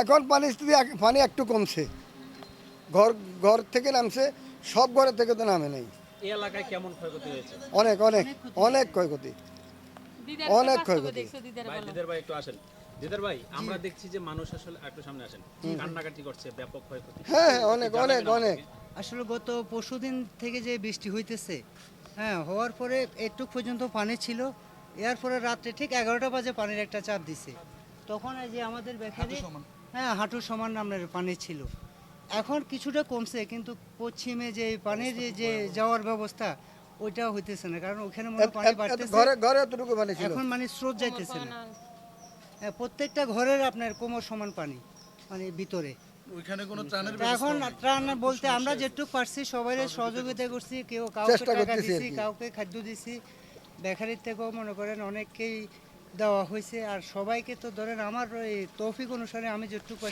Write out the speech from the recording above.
এখন পরিস্থিতি এক- পানি একটু কমছে। ঘর ঘর থেকে নামছে সব ঘরের থেকে তো নামে নাই। এলাকায় কেমন ক্ষয়ক্ষতি হয়েছে? অনেক অনেক অনেক ক্ষয়ক্ষতি। অনেক ক্ষয়ক্ষতি। দিদার ভাই বলো। দিদার ভাই একটু আসেন। দিদার ভাই আমরা দেখছি যে মানুষ আসলে একটু সামনে আসেন। কান্নাকাটি করছে ব্যাপক ক্ষয়ক্ষতি। হ্যাঁ হ্যাঁ অনেক অনেক অনেক। আসলে গত পরশুদিন থেকে যে বৃষ্টি হইতেছে হ্যাঁ হওয়ার পরে একটু পর্যন্ত পানি ছিল। এর পরে রাত্রে ঠিক এগারোটা বাজে পানির একটা চাপ দিছে। তখন এই যে আমাদের বেখারে হ্যাঁ হাঁটু সমান নামের পানি ছিল। এখন কিছুটা কমছে কিন্তু পশ্চিমে যে পানির যে- যে যাওয়ার ব্যবস্থা ওইটা হইতেছে না। কারণ ওখানে মনে পানি বাড়তেছে। ঘরে ঘরে এতটুকু পানি ছিল? এখন মানে স্রোত যাইতেছে না। হ্যাঁ, প্রত্যেকটা ঘরের আপনার কোমর সমান পানি মানে ভিতরে। ওইখানে কোনো ত্রাণের এখন ত্রাণ বলতে আমরা যেটুকু পারছি সবাই সহযোগিতা করছি। কেউ কাউকে টাকা দিছি কাউকে খাদ্য দিছি। বেকারির থেকেও মনে করেন অনেককেই দেওয়া হয়েছে। আর সবাইকে তো ধরেন আমার ওই তৌফিক অনুসারে আমি যেটুকু